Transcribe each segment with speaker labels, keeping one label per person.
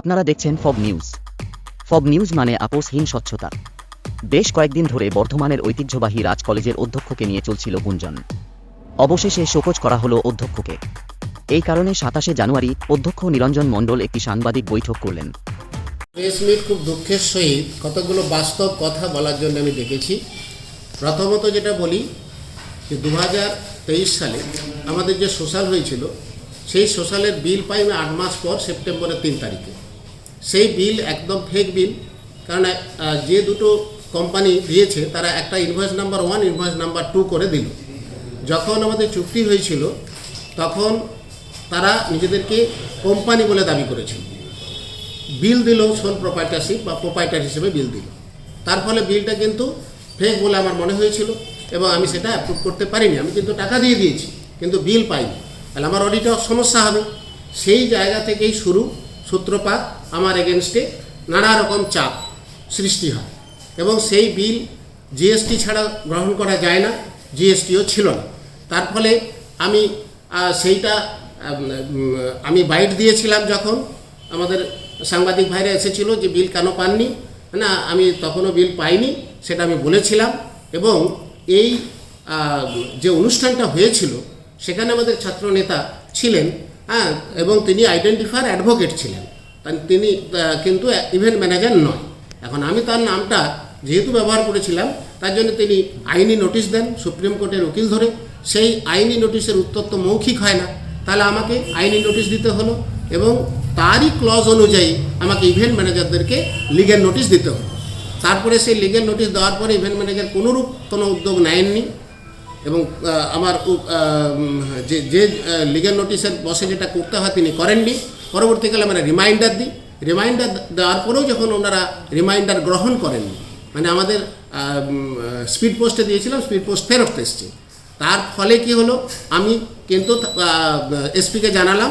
Speaker 1: আপনারা দেখছেন ফব news. ফব news মানে আপোষহীন স্বচ্ছতা। বেশ কয়েকদিন ধরে বর্ধমানের ঐতিহ্যবাহী রাজ কলেজের অধ্যক্ষকে নিয়ে চলছিল গুঞ্জন। অবশেষে শোকজ করা হলো অধ্যক্ষকে। এই কারণে সাতাশে জানুয়ারি অধ্যক্ষ নিরঞ্জন মণ্ডল একটি সাংবাদিক বৈঠক করলেন।
Speaker 2: প্রেস মিট খুব দুঃখের সহিত কতগুলো বাস্তব কথা বলার জন্য আমি দেখেছি। প্রথমত যেটা বলি, যে দু হাজার তেইশ সালে আমাদের যে সোশ্যাল হয়েছিল, সেই সোশ্যালের বিল পাই আমি আট মাস পর সেপ্টেম্বরের তিন তারিখে। সেই বিল একদম ফেক বিল। কারণ যে দুটো কোম্পানি দিয়েছে, তারা একটা invoice number one invoice number two করে দিল। যখন আমাদের চুক্তি হয়েছিল, তখন তারা নিজেদেরকে কোম্পানি বলে দাবি করেছিল। বিল দিল সোল প্রোপাইটারশিপ বা প্রোপাইটার হিসেবে বিল দিল। তার ফলে বিলটা কিন্তু ফেক বলে আমার মনে হয়েছিল এবং আমি সেটা অ্যাপ্রুভ করতে পারিনি। আমি কিন্তু টাকা দিয়ে দিয়েছি, কিন্তু বিল পাইনি। তাহলে আমার অডিটে সমস্যা হবে। সেই জায়গা থেকেই শুরু। সূত্রপাত আমার এগেনস্টে নানা রকম চাপ সৃষ্টি হয়। এবং সেই বিল জিএসটি ছাড়া গ্রহণ করা যায় না জিএসটিও ছিল না। তার ফলে আমি সেইটা, আমি বাইট দিয়েছিলাম যখন আমাদের সাংবাদিক ভাইরা এসেছিল যে বিল কেন পাননি। না, আমি তখনও বিল পাইনি, সেটা আমি বলেছিলাম। এবং এই যে অনুষ্ঠানটা হয়েছিল, সেখানে আমাদের ছাত্র নেতা ছিলেন হ্যাঁ এবং তিনি আইডেন্টিফায়ার অ্যাডভোকেট ছিলেন। তিনি কিন্তু ইভেন্ট ম্যানেজার নয়। এখন আমি তার নামটা যেহেতু ব্যবহার করেছিলাম, তার জন্য তিনি আইনি নোটিশ দেন, সুপ্রিম কোর্টের উকিল ধরে। সেই আইনি নোটিশের উত্তর তো মৌখিক হয় না। তাহলে আমাকে আইনি নোটিশ দিতে হলো এবং তারই ক্লজ অনুযায়ী আমাকে ইভেন্ট ম্যানেজারদেরকে লিগেল নোটিশ দিতে হলো। তারপরে সেই লিগেল নোটিশ দেওয়ার পরে ইভেন্ট ম্যানেজার কোনোরূপ কোনো উদ্যোগ নেননি এবং আমার যে যে লিগেল নোটিশের বসে যেটা করতে হয় তিনি করেননি। পরবর্তীকালে মানে রিমাইন্ডার দিই। রিমাইন্ডার দেওয়ার পরেও যখন ওনারা রিমাইন্ডার গ্রহণ করেননি মানে আমাদের স্পিড পোস্টে দিয়েছিলাম স্পিড পোস্ট ফেরত এসছে। তার ফলে কি হলো? আমি কিন্তু এসপিকে জানালাম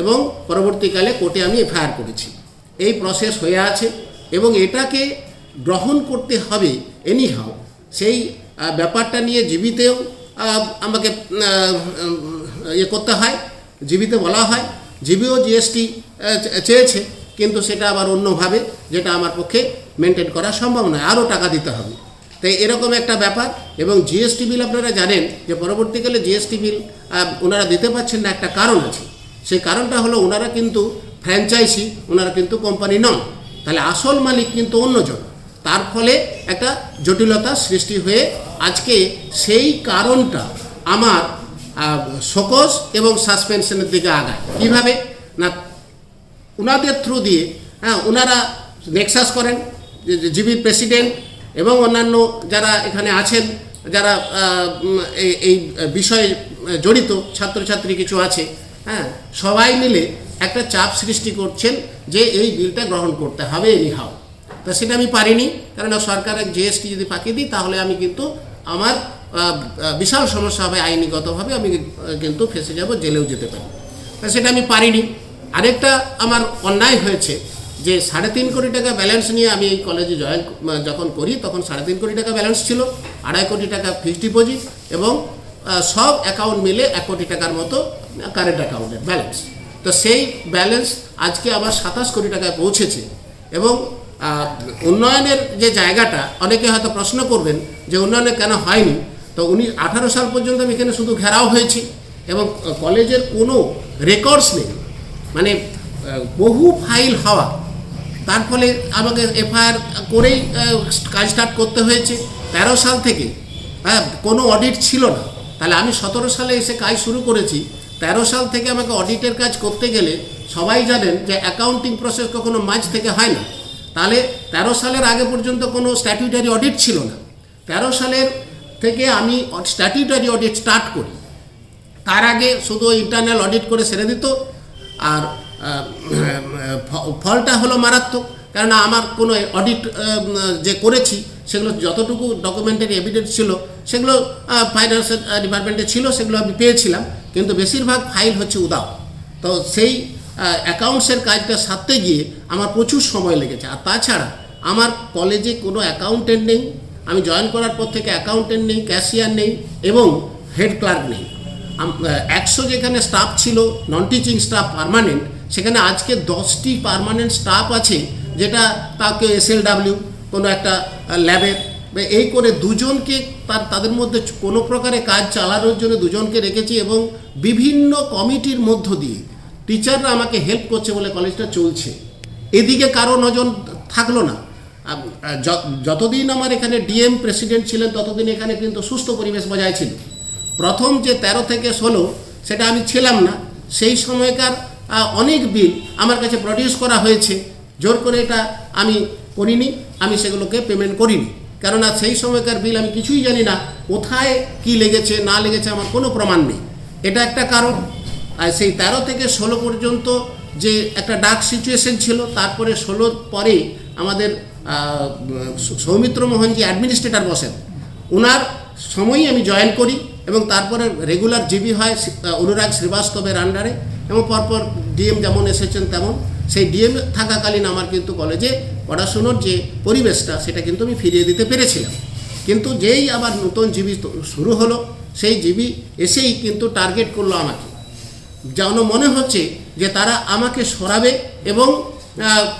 Speaker 2: এবং পরবর্তীকালে কোর্টে আমি এফআইআর করেছি। এই প্রসেস হয়ে আছে এবং এটাকে গ্রহণ করতে হবে এনিহাও সেই ব্যাপারটা নিয়ে জীবিতেও আমাকে ইয়ে করতে হয়, জীবিতে বলা হয়। জীবিও জিএসটি চেয়েছে, কিন্তু সেটা আবার অন্যভাবে, যেটা আমার পক্ষে মেনটেন করা সম্ভব নয়। আরও টাকা দিতে হবে। তাই এরকম একটা ব্যাপার, এবং জিএসটি বিল আপনারা জানেন যে পরবর্তীকালে জিএসটি বিল ওনারা দিতে পারছেন না, একটা কারণ আছে। সেই কারণটা হলো ওনারা কিন্তু ফ্র্যাঞ্চাইজি, ওনারা কিন্তু কোম্পানি নন। তাহলে আসল মালিক কিন্তু অন্যজন। তার ফলে একটা জটিলতা সৃষ্টি হয়ে আজকে সেই কারণটা আমার সকস এবং সাসপেনশনের দিকে আগায়। কীভাবে? না ওনাদের থ্রু দিয়ে হ্যাঁ ওনারা নেক্সাস করেন জিবির প্রেসিডেন্ট এবং অন্যান্য যারা এখানে আছেন, যারা এই- বিষয়ে জড়িত, ছাত্রছাত্রী কিছু আছে হ্যাঁ সবাই মিলে একটা চাপ সৃষ্টি করছেন যে এই বিলটা গ্রহণ করতে হবে এনিহাও তা সেটা আমি পারিনি, কেননা সরকারের জিএসটি যদি পাকিয়ে দিই, তাহলে আমি কিন্তু আমার বিশাল সমস্যা হবে আইনিগতভাবে, আমি কিন্তু ফেসে যাব, জেলেও যেতে পারি। তা সেটা আমি পারিনি। আরেকটা আমার অন্যায় হয়েছে যে সাড়ে তিন কোটি টাকা ব্যালেন্স নিয়ে আমি এই কলেজে জয়েন যখন করি, তখন সাড়ে তিন কোটি টাকা ব্যালেন্স ছিল, আড়াই কোটি টাকা ফিক্সড ডিপোজিট এবং সব অ্যাকাউন্ট মিলে এক কোটি টাকার মতো কারেন্ট অ্যাকাউন্টের ব্যালেন্স তো সেই ব্যালেন্স আজকে আবার সাতাশ কোটি টাকায় পৌঁছেছে এবং উন্নয়নের যে জায়গাটা, অনেকে হয়তো প্রশ্ন করবেন যে উন্নয়নে কেন হয়নি? তো উনি আঠারো সাল পর্যন্ত আমি এখানে শুধু ঘেরাও হয়েছি এবং কলেজের কোনো রেকর্ডস নেই। মানে বহু ফাইল হওয়া। তার ফলে আমাকে এফআইআর করেই কাজ স্টার্ট করতে হয়েছে। তেরো সাল থেকে হ্যাঁ কোনো অডিট ছিল না। তাহলে আমি সতেরো সালে এসে কাজ শুরু করেছি। তেরো সাল থেকে আমাকে অডিটের কাজ করতে গেলে সবাই জানেন যে অ্যাকাউন্টিং প্রসেস কখনো মাঝ থেকে হয় না। তাহলে তেরো সালের আগে পর্যন্ত কোনো স্ট্যাটিউটারি অডিট ছিল না। তেরো সালের থেকে আমি স্ট্যাটিউটারি অডিট স্টার্ট করি। তার আগে শুধু ইন্টারনাল অডিট করে সেরে দিত, আর ফলটা হলো মারাত্মক। কেননা আমার কোনো অডিট যে করেছি, সেগুলো যতটুকু ডকুমেন্টারি এভিডেন্স ছিল, সেগুলো ফাইন্যান্স ডিপার্টমেন্টে ছিল, সেগুলো আমি পেয়েছিলাম। কিন্তু বেশিরভাগ ফাইল হচ্ছে উদাও। তো সেই অ্যাকাউন্টসের কাজটা সারতে গিয়ে আমার প্রচুর সময় লেগেছে। আর তাছাড়া আমার কলেজে কোনো অ্যাকাউন্টেন্ট নেই, আমি জয়েন করার পর থেকে অ্যাকাউন্টেন্ট নেই ক্যাশিয়ার নেই এবং হেড ক্লার্ক নেই। একশো যেখানে স্টাফ ছিল নন টিচিং স্টাফ পার্মানেন্ট সেখানে আজকে দশটি পার্মানেন্ট স্টাফ আছে, যেটা তাকে এসএলডাব্লিউ কোনো একটা ল্যাবের এই করে দুজনকে তার, তাদের মধ্যে কোনো প্রকারে কাজ চালানোর জন্য দুজনকে রেখেছি এবং বিভিন্ন কমিটির মধ্য দিয়ে টিচাররা আমাকে হেল্প করছে বলে কলেজটা চলছে। এদিকে কারও নজর থাকল না। যতদিন আমার এখানে ডিএম প্রেসিডেন্ট ছিলেন, ততদিন এখানে কিন্তু সুস্থ পরিবেশ বজায় ছিল। প্রথম যে ১৩ থেকে ষোলো, সেটা আমি ছিলাম না। সেই সময়কার অনেক বিল আমার কাছে প্রডিউস করা হয়েছে। জোর করে এটা আমি করিনি, আমি সেগুলোকে পেমেন্ট করিনি। কেননা সেই সময়কার বিল আমি কিছুই জানি না, কোথায় কি লেগেছে, না লেগেছে, আমার কোনো প্রমাণ নেই। এটা একটা কারণ। আর সেই তেরো থেকে ষোলো পর্যন্ত যে একটা ডাক সিচুয়েশন ছিল, তারপরে ষোলোর পরে আমাদের সৌমিত্র মোহনজি অ্যাডমিনিস্ট্রেটর বসেন ওনার সময়ই আমি জয়েন করি এবং তারপরে রেগুলার জিবি হয় অনুরাগ শ্রীবাস্তবের আন্ডারে এবং পরপর ডিএম যেমন এসেছেন তেমন, সেই ডিএম থাকাকালীন আমার কিন্তু কলেজে পড়াশুনোর যে পরিবেশটা, সেটা কিন্তু আমি ফিরিয়ে দিতে পেরেছিলাম। কিন্তু যেই আবার নতুন জিবি শুরু হলো, সেই জিবি এসেই কিন্তু টার্গেট করল আমাকে। যেন মনে হচ্ছে যে তারা আমাকে সরাবে এবং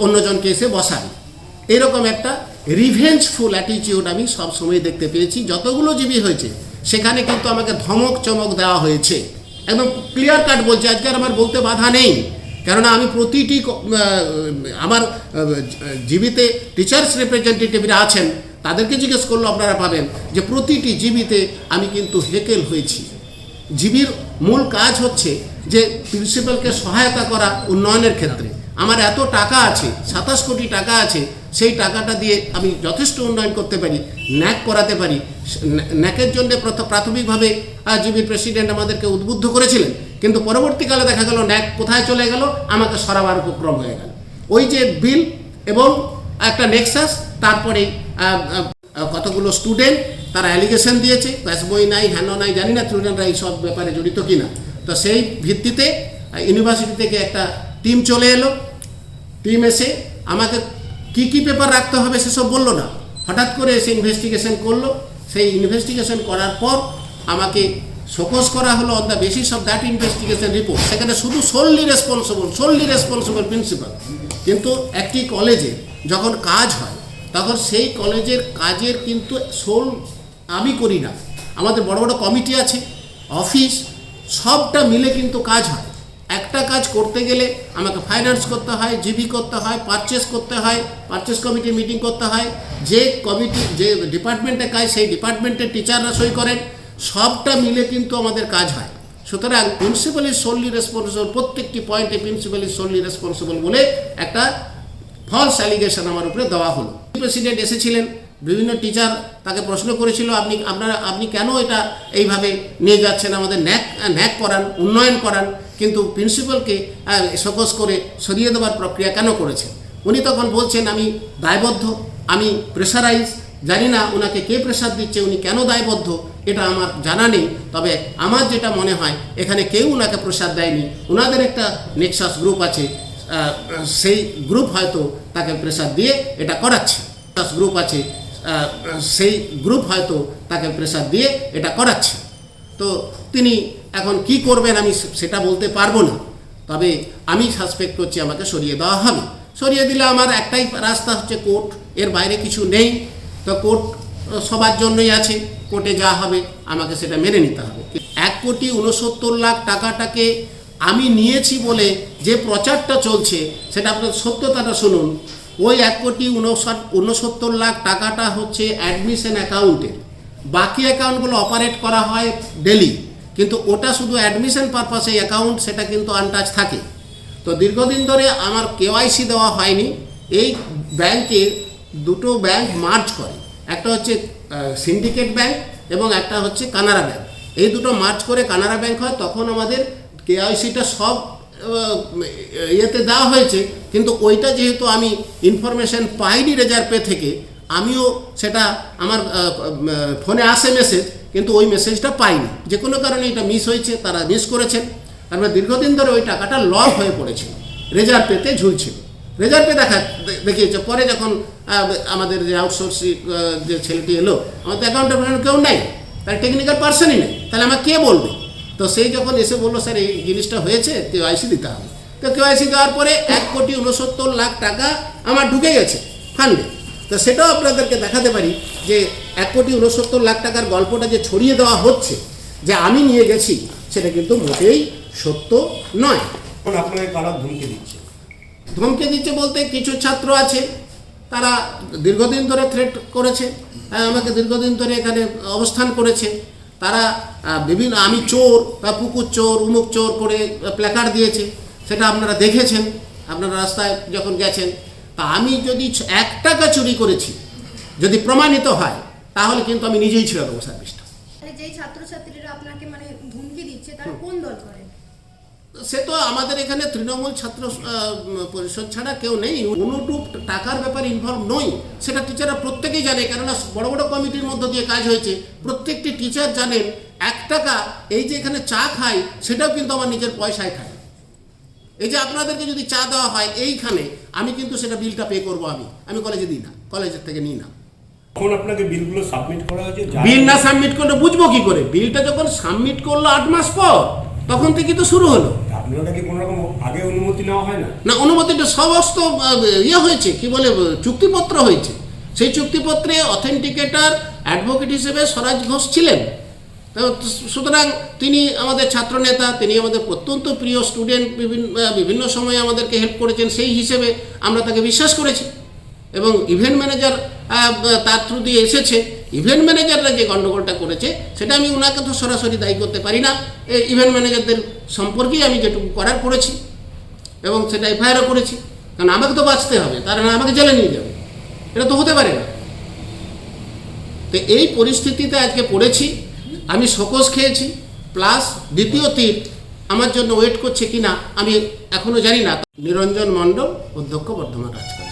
Speaker 2: অন্যজনকে এসে বসাবে। এরকম একটা রিভেঞ্জফুল অ্যাটিটিউড আমি সব সময় দেখতে পেয়েছি। যতগুলো জীবী হয়েছে, সেখানে কিন্তু আমাকে ধমক চমক দেওয়া হয়েছে। একদম ক্লিয়ার কাট বলছে, আজকে আর আমার বলতে বাধা নেই। কেননা আমি প্রতিটি আমার জীবিতে টিচার্স রিপ্রেজেন্টেটিভরা আছেন, তাদেরকে জিজ্ঞেস করলে, আপনারা পাবেন যে প্রতিটি জীবিতে আমি কিন্তু হেকেল হয়েছি। জিবির মূল কাজ হচ্ছে যে প্রিন্সিপালকে সহায়তা করা উন্নয়নের ক্ষেত্রে। আমার এত টাকা আছে, সাতাশ কোটি টাকা আছে, সেই টাকাটা দিয়ে আমি যথেষ্ট উন্নয়ন করতে পারি, ন্যাক করাতে পারি। ন্যাকের জন্য প্রথ- প্রাথমিকভাবে জিবির প্রেসিডেন্ট আমাদেরকে উদ্বুদ্ধ করেছিলেন, কিন্তু পরবর্তীকালে দেখা গেল ন্যাক কোথায় চলে গেল, আমাকে সরাবার উপক্রম হয়ে গেল। ওই যে বিল এবং একটা নেক্সাস, তারপরে কতগুলো স্টুডেন্ট তারা অ্যালিগেশন দিয়েছে ব্যাস বই নাই হ্যান নাই, জানি না স্টুডেন্টরা এই সব ব্যাপারে জড়িত কিনা। তো সেই ভিত্তিতে ইউনিভার্সিটি থেকে একটা টিম চলে এলো। টিম এসে আমাকে কি কি পেপার রাখতে হবে সেসব বলল না। হঠাৎ করে এসে ইনভেস্টিগেশন করল। সেই ইনভেস্টিগেশন করার পর আমাকে শোকস করা হলো on the basis of that investigation report সেখানে শুধু solely responsible solely responsible principal কিন্তু একটি কলেজে যখন কাজ হয় তখন সেই কলেজের কাজের কিন্তু সোল আমি করি না। আমাদের বড় বড় কমিটি আছে, অফিস, সবটা মিলে কিন্তু কাজ হয়। একটা কাজ করতে গেলে আমাকে ফাইন্যান্স করতে হয় জিবি করতে হয় পারচেস করতে হয় পারচেস কমিটি মিটিং করতে হয়। যে কমিটি যে ডিপার্টমেন্টে কাজ, সেই ডিপার্টমেন্টের টিচাররা সই করেন, সবটা মিলে কিন্তু আমাদের কাজ হয়। সুতরাং প্রিন্সিপাল ইজ সোললি রেসপন্সিবল প্রত্যেকটি পয়েন্টে প্রিন্সিপাল ইজ সোললি রেসপন্সিবল বলে একটা ফলস অ্যালিগেশন আমার উপরে দেওয়া হলো। প্রেসিডেন্ট এসেছিলেন, বিভিন্ন টিচার তাকে প্রশ্ন করেছিল, আপনি, আপনারা, আপনি কেন এটা এইভাবে নিয়ে যাচ্ছেন? আমাদের ন্যাক ন্যাক করান, উন্নয়ন করান। কিন্তু প্রিন্সিপালকে সকস করে সরিয়ে দেওয়ার প্রক্রিয়া কেন করেছেন? উনি তখন বলছেন, আমি দায়বদ্ধ, আমি প্রেশারাইজ জানি না ওনাকে কে প্রেশার দিচ্ছে, উনি কেন দায়বদ্ধ, এটা আমার জানা নেই। তবে আমার যেটা মনে হয়, এখানে কেউ ওনাকে প্রেশার দেয়নি। ওনাদের একটা নেক্সাস গ্রুপ আছে সেই গ্রুপ হয়তো তাকে প্রেশার দিয়ে এটা করাচ্ছে। গ্রুপ আছে সেই গ্রুপ হয়তো তাকে প্রেশার দিয়ে এটা করাচ্ছে। তো তিনি এখন কি করবেন আমি সেটা বলতে পারব না। তবে আমি সাসপেক্ট করছি আমাকে সরিয়ে দেওয়া হবে। সরিয়ে দিলে আমার একটাই রাস্তা হচ্ছে কোর্ট এর বাইরে কিছু নেই। তো কোর্ট সবার জন্যই আছে কোর্টে যা হবে আমাকে সেটা মেনে নিতে হবে। এক কোটি উনসত্তর লাখ টাকাটাকে আমি নিয়েছি বলে যে প্রচারটা চলছে, সেটা আপনার সত্যতাটা শুনুন। ওই এক কোটি উনষাট, উনসত্তর লাখ টাকাটা হচ্ছে অ্যাডমিশন অ্যাকাউন্টের বাকি অ্যাকাউন্টগুলো অপারেট করা হয় ডেলি কিন্তু ওটা শুধু অ্যাডমিশন পারপাসে অ্যাকাউন্ট সেটা কিন্তু আনটাচ থাকে। তো দীর্ঘদিন ধরে আমার কেওয়াইসি দেওয়া হয়নি। এই ব্যাংকে দুটো ব্যাংক মার্জ করে। একটা হচ্ছে সিন্ডিকেট ব্যাংক এবং একটা হচ্ছে কানাড়া ব্যাংক এই দুটো মার্জ করে কানাড়া ব্যাংক হয়, তখন আমাদের কেওয়াইসিটা সব ইয়েতে দেওয়া হয়েছে, কিন্তু ওইটা যেহেতু আমি ইনফরমেশন পাইনি রেজার পে থেকে, আমিও সেটা আমার ফোনে আসে মেসেজ কিন্তু ওই মেসেজটা পাইনি। যে কোনো কারণে এটা মিস হয়েছে, তারা মিস করেছেন। তারপরে দীর্ঘদিন ধরে ওই টাকাটা লক হয়ে পড়েছিল পেতে ঝুলছিল পে দেখা দেখিয়েছে, পরে যখন আমাদের যে আউটসোর্সি যে ছেলেটি এলো আমার তো অ্যাকাউন্টের কেউ নাই, তার টেকনিক্যাল পার্সনই নেই, তাহলে আমাকে কে বলবে? তো সেই যখন এসে বলল স্যার এই জিনিসটা হয়েছে কেওয়াইসি দিতে হবে। তো কেওয়াইসি দেওয়ার পরে এক কোটি উনসত্তর লাখ টাকা আমার ঢুকে গেছে ফান্ডে তো সেটাও আপনাদেরকে দেখাতে পারি যে এক কোটি উনসত্তর লাখ টাকার গল্পটা যে ছড়িয়ে দেওয়া হচ্ছে যে আমি নিয়ে গেছি সেটা কিন্তু মোটেই সত্য নয়।
Speaker 3: আপনাকে কারা ধমকি দিচ্ছে?
Speaker 2: ধমকে দিচ্ছে বলতে কিছু ছাত্র আছে তারা দীর্ঘদিন ধরে থ্রেট করেছে হ্যাঁ, আমাকে দীর্ঘদিন ধরে এখানে অবস্থান করেছে। তারা বিভিন্ন আমি চোর বা পুকুর চোর উমুক চোর করে প্ল্যাকার্ড দিয়েছে। সেটা আপনারা দেখেছেন আপনারা রাস্তায় যখন গেছেন। তা আমি যদি এক টাকা চুরি করেছি যদি প্রমাণিত হয় তাহলে কিন্তু আমি নিজেই ছেড়ে দেবো সার্ভিসটা
Speaker 4: যেই ছাত্রছাত্রীরা আপনাকে মানে ধুমকি দিচ্ছে তারা কোন দল করে?
Speaker 2: সে তো আমাদের এখানে তৃণমূল ছাত্র পরিষদ ছাড়া কেউ নেই। অনুটুপ টাকার ব্যাপারে ইনভলভ নই। সেটা টিচাররা প্রত্যেকেই জানে কেননা বড় বড় কমিটির মধ্য দিয়ে কাজ হয়েছে। প্রত্যেকটি টিচার জানেন এক টাকা এই যে এখানে চা খাই সেটাও কিন্তু আমার নিজের পয়সায় খাই এই যে আপনাদেরকে যদি চা দেওয়া হয় এইখানে আমি কিন্তু সেটা বিলটা পে করব আমি। আমি কলেজে দিই না কলেজের থেকে নিই না।
Speaker 3: এখন আপনাকে বিলগুলো সাবমিট করা হয়েছে
Speaker 2: বিল না সাবমিট করলে বুঝব কি করে? বিলটা যখন সাবমিট করল আট মাস পর তখন থেকেই তো শুরু হলো।
Speaker 3: আগে অনুমতি হয় না?
Speaker 2: না, অনুমতিটা সমস্ত ইয়ে হয়েছে, কি বলে, চুক্তিপত্র হয়েছে। সেই চুক্তিপত্রে অথেন্টিকেটার অ্যাডভোকেট হিসেবে স্বরাজ ঘোষ ছিলেন। সুতরাং তিনি আমাদের ছাত্রনেতা, তিনি আমাদের অত্যন্ত প্রিয় স্টুডেন্ট বিভিন্ন বিভিন্ন সময়ে আমাদেরকে হেল্প করেছেন, সেই হিসেবে আমরা তাকে বিশ্বাস করেছি। এবং ইভেন্ট ম্যানেজার তার থ্রু দিয়ে এসেছে। ইভেন্ট ম্যানেজাররা যে গণ্ডগোলটা করেছে, সেটা আমি ওনাকে তো সরাসরি দায়ী করতে পারি না। এই ইভেন্ট ম্যানেজারদের সম্পর্কেই আমি যেটুকু করার করেছি এবং সেটা এফআইআরও করেছি। কারণ আমাকে তো বাঁচতে হবে, তারা না আমাকে জেলে নিয়ে যাবে। এটা তো হতে পারে না। তো এই পরিস্থিতিতে আজকে পড়েছি, আমি সকোজ খেয়েছি, প্লাস দ্বিতীয় তীর আমার জন্য ওয়েট করছে কিনা, আমি এখনও জানি না। নিরঞ্জন মণ্ডল, অধ্যক্ষ বর্ধমান রাজকলেজ